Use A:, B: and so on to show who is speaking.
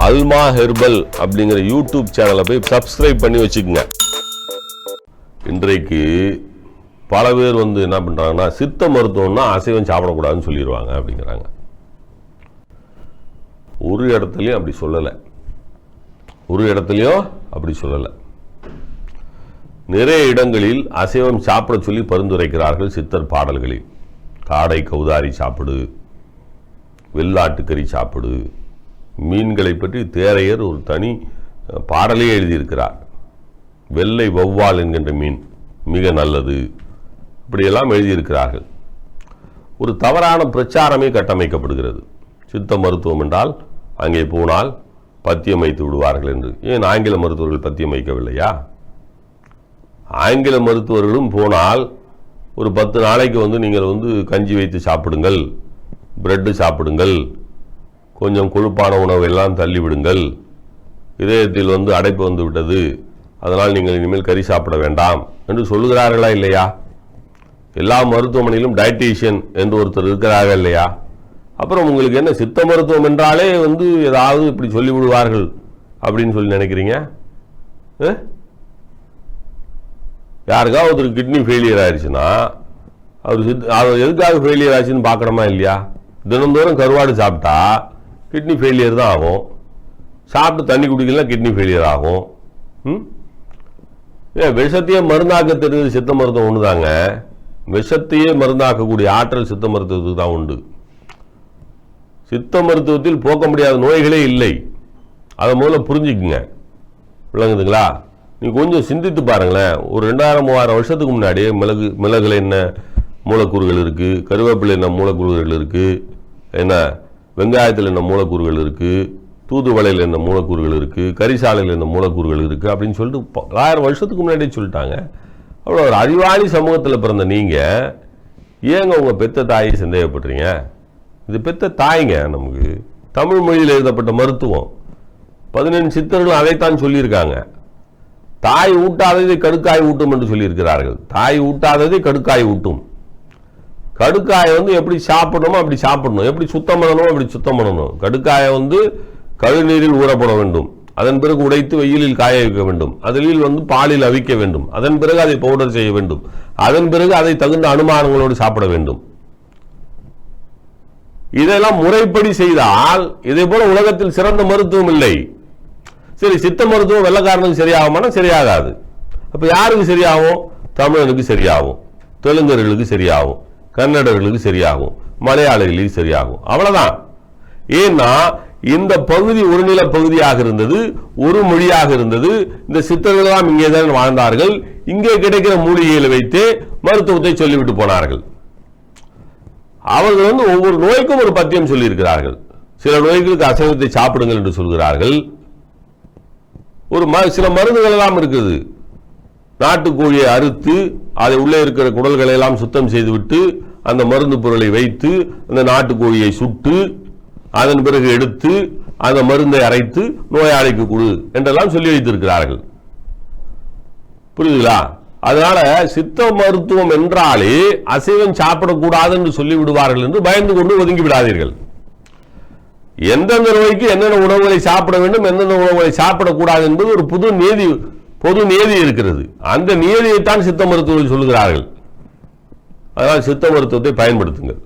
A: அல்மா herbal அப்படிங்கிற YouTube சேனலை போய் சப்ஸ்கிரைப் பண்ணி வச்சுக்கோங்க. இன்றைக்கு பல பேர் வந்து என்ன பண்றாங்கன்னா சித்த மருத்துவம்னா அசைவம் சாப்பிடக்கூடாதுன்னு சொல்லிடுவாங்க அப்படிங்கிறாங்க. ஒரு இடத்துலையும் அப்படி சொல்லலை. ஒரு இடத்துலையும் அப்படி சொல்லலை. நிறைய இடங்களில் அசைவம் சாப்பிட சொல்லி பரிந்துரைக்கிறார்கள் சித்தர் பாடல்களில். காடை கௌதாரி சாப்பிடு வெள்ளாட்டுக்கறி சாப்பிடு மீன்களை பற்றி தேரையர் ஒரு தனி பாடலே எழுதியிருக்கிறார். வெள்ளை வௌவால் என்கின்ற மீன் மிக நல்லது. இப்படியெல்லாம் எழுதியிருக்கிறார்கள். ஒரு தவறான பிரச்சாரமே கட்டமைக்கப்படுகிறது. சித்த மருத்துவம் என்றால் அங்கே போனால் பத்தியம் வைத்து விடுவார்கள் என்று. ஏன் ஆங்கில மருத்துவர்கள் பத்தியம் வைக்கவில்லையா? ஆங்கில மருத்துவர்களும் போனால் ஒரு பத்து நாளைக்கு வந்து நீங்கள் வந்து கஞ்சி வைத்து சாப்பிடுங்கள் பிரெட்டு சாப்பிடுங்கள் கொஞ்சம் கொழுப்பான உணவு எல்லாம் தள்ளிவிடுங்கள். இதயத்தில் வந்து அடைப்பு வந்து விட்டது அதனால் நீங்கள் இனிமேல் கறி சாப்பிட வேண்டாம். என்று சொல்லுகிறார்களா இல்லையா? எல்லா மருத்துவமனையிலும் டயட்டீஷியன் என்று ஒருத்தர் இருக்கிறார்கள் இல்லையா? அப்புறம் உங்களுக்கு என்ன சித்த மருத்துவம் என்றாலே வந்து ஏதாவது இப்படி சொல்லிவிடுவார்கள் அப்படின்னு சொல்லி நினைக்கிறீங்க? யாருக்கா யாருக்காவது ஒருத்தர் கிட்னி ஃபெயிலியர் ஆயிடுச்சுன்னா அவர் சித் அவர் எதுக்காக ஃபெயிலியர் ஆச்சுன்னு பார்க்கணுமா இல்லையா? தினந்தோறும் கருவாடு சாப்பிட்டா கிட்னி ஃபெயிலியர் தான் ஆகும். சாப்பிட்டு தண்ணி குடிக்கலாம் கிட்னி ஃபெயிலியர் ஆகும். ம்? ஏன் விஷத்தையே மருந்தாக்க தெரிஞ்சது சித்த மருத்துவம் ஒன்று தாங்க. விஷத்தையே மருந்தாக்கக்கூடிய ஆற்றல் சித்த மருத்துவத்துக்கு தான் உண்டு. சித்த மருத்துவத்தில் போக்க முடியாத நோய்களே இல்லை. அதை முதல்ல புரிஞ்சுக்குங்க. விளங்குதுங்களா? நீங்கள் கொஞ்சம் சிந்தித்து பாருங்களேன். ஒரு ரெண்டாயிரம் மூவாயிரம் வருஷத்துக்கு முன்னாடி மிளகு மிளகுல என்ன மூலக்கூறுகள் இருக்குது கருவேப்பிலை என்ன மூலக்கூறுகள் இருக்குது என்ன? வெங்காயத்தில் என்ன மூலக்கூறுகள் இருக்குது தூதுவளையில் என்ன மூலக்கூறுகள் இருக்குது கரிசாலையில் என்ன மூலக்கூறுகள் இருக்குது அப்படின்னு சொல்லிட்டு ஆயிரம் வருஷத்துக்கு முன்னாடியே சொல்லிட்டாங்க. அவ்வளோ ஒரு அறிவாளி சமூகத்தில் பிறந்த நீங்கள் ஏங்க உங்கள் பெத்த தாயை சந்தேகப்படுறீங்க? இது பெத்த தாய்ங்க நமக்கு. தமிழ் மொழியில் எழுதப்பட்ட மருத்துவம். பதினெண்டு சித்தர்களும் அதைத்தான் சொல்லியிருக்காங்க. தாய் ஊட்டாததை கடுக்காய் ஊட்டும் என்று சொல்லியிருக்கிறார்கள். தாய் ஊட்டாததை கடுக்காய் ஊட்டும். கடுக்காயை வந்து எப்படி சாப்பிடணுமோ அப்படி சாப்பிடணும். எப்படி சுத்தம் பண்ணணுமோ அப்படி சுத்தம் பண்ணணும். கடுக்காயை வந்து கழுநீரில் ஊறப்பட வேண்டும். அதன் பிறகு உடைத்து வெயிலில் காய வைக்க வேண்டும். அதில் வந்து பாலில் அவிக்க வேண்டும். அதன் பிறகு அதை பவுடர் செய்ய வேண்டும். அதன் பிறகு அதை தகுந்த அனுமானங்களோடு சாப்பிட வேண்டும். இதெல்லாம் முறைப்படி செய்தால் இதே போல உலகத்தில் சிறந்த மருத்துவம் இல்லை. சரி சித்த மருத்துவம் வெள்ளக்காரனுக்கு சரியாகுமானா சரியாகாது. அப்ப யாருக்கு சரியாகும்? தமிழனுக்கு சரியாகும். தெலுங்கர்களுக்கு சரியாகும். கன்னடர்களுக்கு சரியாகும் மலையாளிகளுக்கு சரியாகும். அவ்வளவுதான். ஏன்னா இந்த பகுதி ஒரு நில பகுதியாக இருந்தது ஒரு மொழியாக இருந்தது. இந்த சித்தர்கள் எல்லாம் இங்கே தான் வாழ்ந்தார்கள். இங்கே கிடைக்கிற மூலிகைகளை வைத்தே மருத்துவத்தை சொல்லிவிட்டு போனார்கள். அவர்கள் வந்து ஒவ்வொரு நோய்க்கும் ஒரு பத்தியம் சொல்லியிருக்கிறார்கள். சில நோய்களுக்கு அசைவத்தை சாப்பிடுங்கள் என்று சொல்கிறார்கள். ஒரு ம சில மருந்துகள் எல்லாம் இருக்குது. நாட்டுக்கோழியை அறுத்து அதை உள்ளே இருக்கிற குடல்களை எல்லாம் சுத்தம் செய்துவிட்டு அந்த மருந்து பொருளை வைத்து அந்த நாட்டுக்கோழியை சுட்டு அதன் பிறகு எடுத்து அந்த மருந்தை அரைத்து நோயாளிக்கு கொடு என்றெல்லாம் சொல்லி வைத்திருக்கிறார்கள். புரியுதுங்களா? அதனால சித்த மருத்துவம் என்றாலே அசைவம் சாப்பிடக்கூடாது என்று சொல்லி விடுவார்கள் என்று பயந்து கொண்டு ஒதுங்கி விடாதீர்கள். எந்தெந்த நோய்க்கு என்னென்ன உணவுகளை சாப்பிட வேண்டும் எந்தெந்த உணவுகளை சாப்பிடக்கூடாது என்பது ஒரு புது நீதி பொது நியதி இருக்கிறது. அந்த நியதியைத்தான் சித்த மருத்துவர்கள் சொல்லுகிறார்கள். அதனால் சித்த மருத்துவத்தை பயன்படுத்துங்கள்.